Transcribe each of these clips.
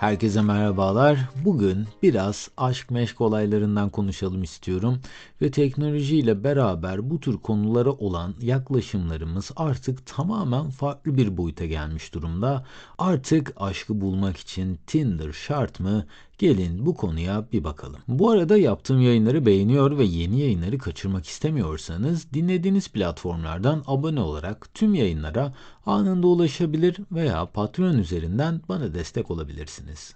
Herkese merhabalar. Bugün biraz aşk meşk olaylarından konuşalım istiyorum ve teknolojiyle beraber bu tür konulara olan yaklaşımlarımız artık tamamen farklı bir boyuta gelmiş durumda. Artık aşkı bulmak için Tinder şart mı? Gelin bu konuya bir bakalım. Bu arada yaptığım yayınları beğeniyor ve yeni yayınları kaçırmak istemiyorsanız dinlediğiniz platformlardan abone olarak tüm yayınlara anında ulaşabilir veya Patreon üzerinden bana destek olabilirsiniz.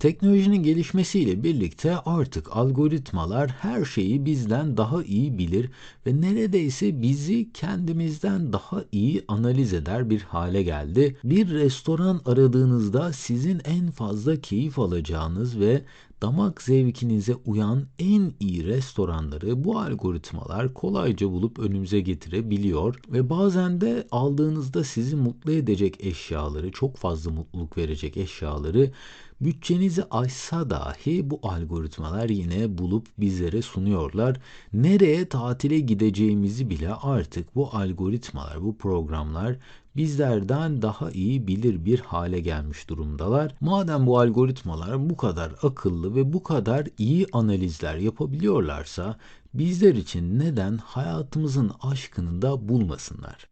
Teknolojinin gelişmesiyle birlikte artık algoritmalar her şeyi bizden daha iyi bilir ve neredeyse bizi kendimizden daha iyi analiz eder bir hale geldi. Bir restoran aradığınızda sizin en fazla keyif alacağınız ve damak zevkinize uyan en iyi restoranları bu algoritmalar kolayca bulup önümüze getirebiliyor ve bazen de aldığınızda sizi mutlu edecek eşyaları, çok fazla mutluluk verecek eşyaları bütçenizi aşsa dahi bu algoritmalar yine bulup bizlere sunuyorlar. Nereye tatile gideceğimizi bile artık bu algoritmalar, bu programlar bizlerden daha iyi bilir bir hale gelmiş durumdalar. Madem bu algoritmalar bu kadar akıllı ve bu kadar iyi analizler yapabiliyorlarsa bizler için neden hayatımızın aşkını da bulmasınlar?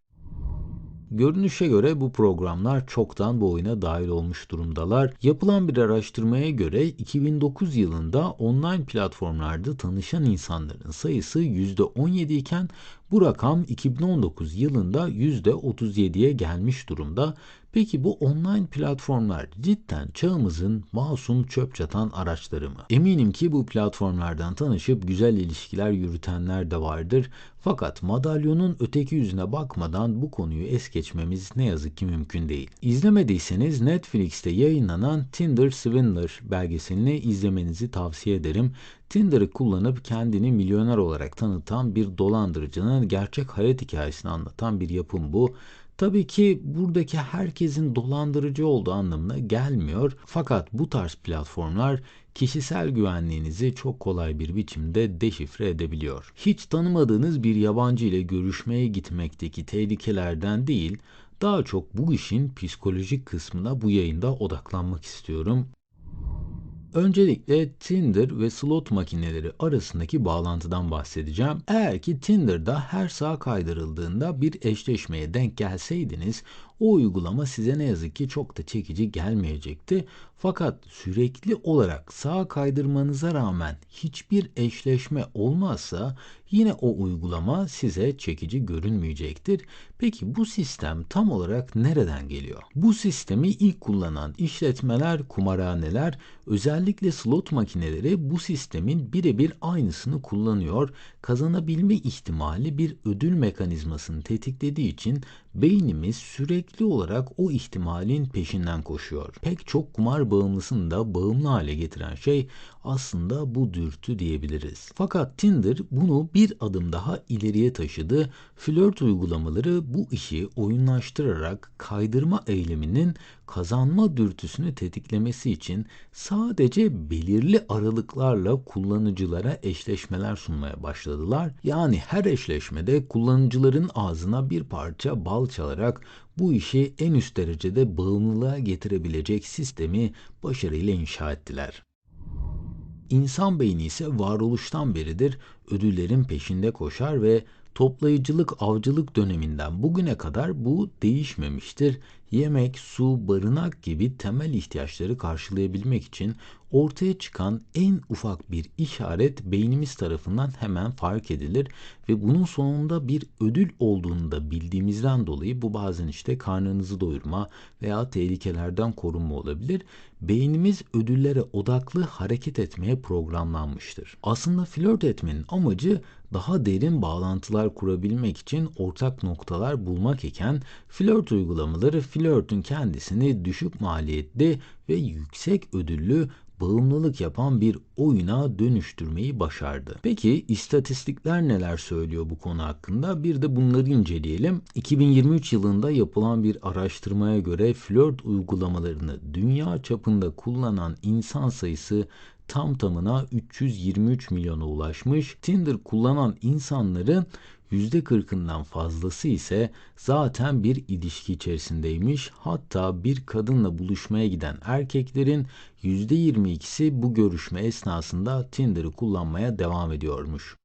Görünüşe göre bu programlar çoktan bu oyuna dahil olmuş durumdalar. Yapılan bir araştırmaya göre 2009 yılında online platformlarda tanışan insanların sayısı %17 iken bu rakam 2019 yılında %37'ye gelmiş durumda. Peki bu online platformlar cidden çağımızın masum çöp çatan araçları mı? Eminim ki bu platformlardan tanışıp güzel ilişkiler yürütenler de vardır. Fakat madalyonun öteki yüzüne bakmadan bu konuyu es geçmemiz ne yazık ki mümkün değil. İzlemediyseniz Netflix'te yayınlanan Tinder Swindler belgeselini izlemenizi tavsiye ederim. Tinder'ı kullanıp kendini milyoner olarak tanıtan bir dolandırıcının gerçek hayat hikayesini anlatan bir yapım bu. Tabii ki buradaki herkesin dolandırıcı olduğu anlamına gelmiyor. Fakat bu tarz platformlar kişisel güvenliğinizi çok kolay bir biçimde deşifre edebiliyor. Hiç tanımadığınız bir yabancı ile görüşmeye gitmekteki tehlikelerden değil, daha çok bu işin psikolojik kısmına bu yayında odaklanmak istiyorum. Öncelikle Tinder ve slot makineleri arasındaki bağlantıdan bahsedeceğim. Eğer ki Tinder'da her sağ kaydırıldığında bir eşleşmeye denk gelseydiniz o uygulama size ne yazık ki çok da çekici gelmeyecekti. Fakat sürekli olarak sağa kaydırmanıza rağmen hiçbir eşleşme olmazsa yine o uygulama size çekici görünmeyecektir. Peki bu sistem tam olarak nereden geliyor? Bu sistemi ilk kullanan işletmeler, kumarhaneler, özellikle slot makineleri bu sistemin birebir aynısını kullanıyor. Kazanabilme ihtimali bir ödül mekanizmasını tetiklediği için beynimiz sürekli olarak o ihtimalin peşinden koşuyor. Pek çok kumar bağımlısını da bağımlı hale getiren şey aslında bu dürtü diyebiliriz. Fakat Tinder bunu bir adım daha ileriye taşıdı. Flört uygulamaları bu işi oyunlaştırarak kaydırma eyleminin kazanma dürtüsünü tetiklemesi için sadece belirli aralıklarla kullanıcılara eşleşmeler sunmaya başladılar. Yani her eşleşmede kullanıcıların ağzına bir parça bal çalarak bu işi en üst derecede bağımlılığa getirebilecek sistemi başarıyla inşa ettiler. İnsan beyni ise varoluştan beridir ödüllerin peşinde koşar ve toplayıcılık avcılık döneminden bugüne kadar bu değişmemiştir. Yemek, su, barınak gibi temel ihtiyaçları karşılayabilmek için ortaya çıkan en ufak bir işaret beynimiz tarafından hemen fark edilir ve bunun sonunda bir ödül olduğunu da bildiğimizden dolayı bu bazen işte karnınızı doyurma veya tehlikelerden korunma olabilir. Beynimiz ödüllere odaklı hareket etmeye programlanmıştır. Aslında flört etmenin amacı daha derin bağlantılar kurabilmek için ortak noktalar bulmak iken flört uygulamaları flörtün kendisini düşük maliyetli ve yüksek ödüllü bağımlılık yapan bir oyuna dönüştürmeyi başardı. Peki istatistikler neler söylüyor bu konu hakkında? Bir de bunları inceleyelim. 2023 yılında yapılan bir araştırmaya göre flört uygulamalarını dünya çapında kullanan insan sayısı tam tamına 323 milyona ulaşmış. Tinder kullanan insanların %40'ından fazlası ise zaten bir ilişki içerisindeymiş. Hatta bir kadınla buluşmaya giden erkeklerin %22'si bu görüşme esnasında Tinder'ı kullanmaya devam ediyormuş.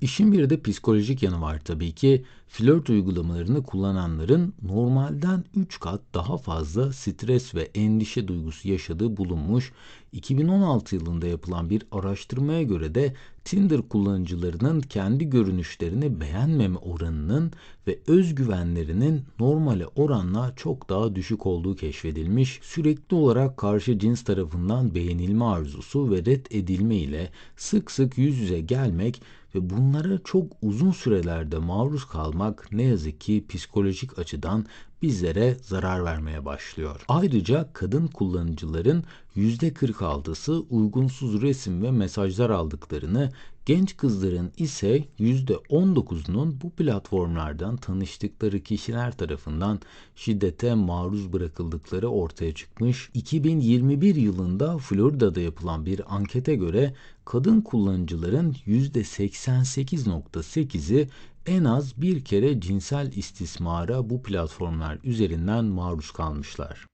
İşin bir de psikolojik yanı var tabii ki. Flört uygulamalarını kullananların normalden 3 kat daha fazla stres ve endişe duygusu yaşadığı bulunmuş. 2016 yılında yapılan bir araştırmaya göre de Tinder kullanıcılarının kendi görünüşlerini beğenmeme oranının ve özgüvenlerinin normale oranla çok daha düşük olduğu keşfedilmiş. Sürekli olarak karşı cins tarafından beğenilme arzusu ve red edilme ile sık sık yüz yüze gelmek ve bunlara çok uzun sürelerde maruz kalmak ne yazık ki psikolojik açıdan bizlere zarar vermeye başlıyor. Ayrıca kadın kullanıcıların %46'sı uygunsuz resim ve mesajlar aldıklarını, genç kızların ise %19'unun bu platformlardan tanıştıkları kişiler tarafından şiddete maruz bırakıldıkları ortaya çıkmış. 2021 yılında Florida'da yapılan bir ankete göre kadın kullanıcıların %88.8'i en az bir kere cinsel istismara bu platformlar üzerinden maruz kalmışlar.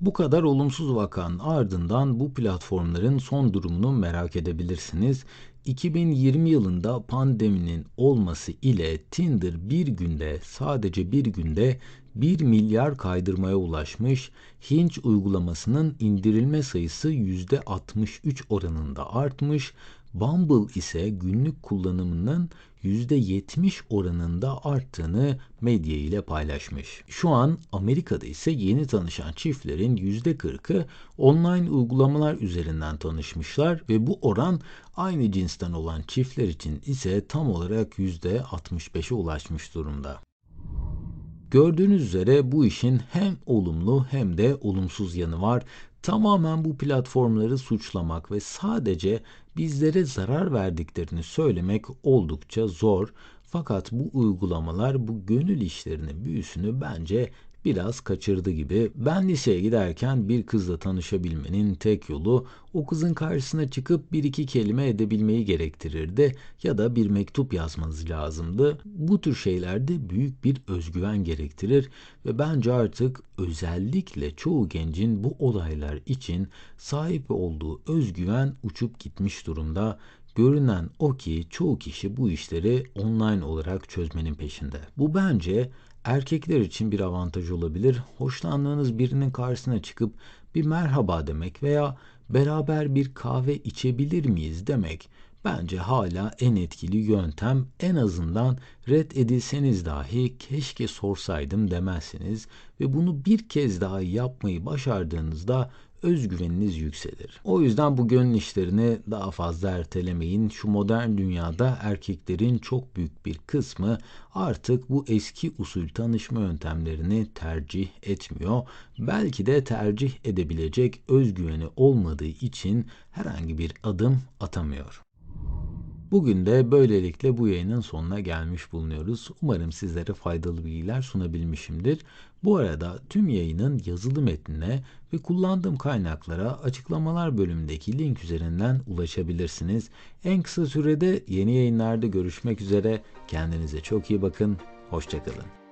Bu kadar olumsuz vakanın ardından bu platformların son durumunu merak edebilirsiniz. 2020 yılında pandeminin olması ile Tinder bir günde sadece bir günde 1 milyar kaydırmaya ulaşmış. Hinge uygulamasının indirilme sayısı %63 oranında artmış. Bumble ise günlük kullanımının %70 oranında arttığını medya ile paylaşmış. Şu an Amerika'da ise yeni tanışan çiftlerin %40'ı online uygulamalar üzerinden tanışmışlar ve bu oran aynı cinsten olan çiftler için ise tam olarak %65'e ulaşmış durumda. Gördüğünüz üzere bu işin hem olumlu hem de olumsuz yanı var. Tamamen bu platformları suçlamak ve sadece bizlere zarar verdiklerini söylemek oldukça zor. Fakat bu uygulamalar bu gönül işlerinin büyüsünü bence biraz kaçırdı gibi. Ben liseye giderken bir kızla tanışabilmenin tek yolu o kızın karşısına çıkıp bir iki kelime edebilmeyi gerektirirdi ya da bir mektup yazmanız lazımdı. Bu tür şeylerde büyük bir özgüven gerektirir ve bence artık özellikle çoğu gencin bu olaylar için sahip olduğu özgüven uçup gitmiş durumda. Görünen o ki çoğu kişi bu işleri online olarak çözmenin peşinde. Bu bence erkekler için bir avantaj olabilir. Hoşlandığınız birinin karşısına çıkıp bir merhaba demek veya beraber bir kahve içebilir miyiz demek bence hala en etkili yöntem. En azından red edilseniz dahi keşke sorsaydım demezsiniz ve bunu bir kez daha yapmayı başardığınızda özgüveniniz yükselir. O yüzden bu gönül işlerini daha fazla ertelemeyin. Şu modern dünyada erkeklerin çok büyük bir kısmı artık bu eski usul tanışma yöntemlerini tercih etmiyor. Belki de tercih edebilecek özgüveni olmadığı için herhangi bir adım atamıyor. Bugün de böylelikle bu yayının sonuna gelmiş bulunuyoruz. Umarım sizlere faydalı bilgiler sunabilmişimdir. Bu arada tüm yayının yazılı metnine ve kullandığım kaynaklara açıklamalar bölümündeki link üzerinden ulaşabilirsiniz. En kısa sürede yeni yayınlarda görüşmek üzere. Kendinize çok iyi bakın. Hoşçakalın.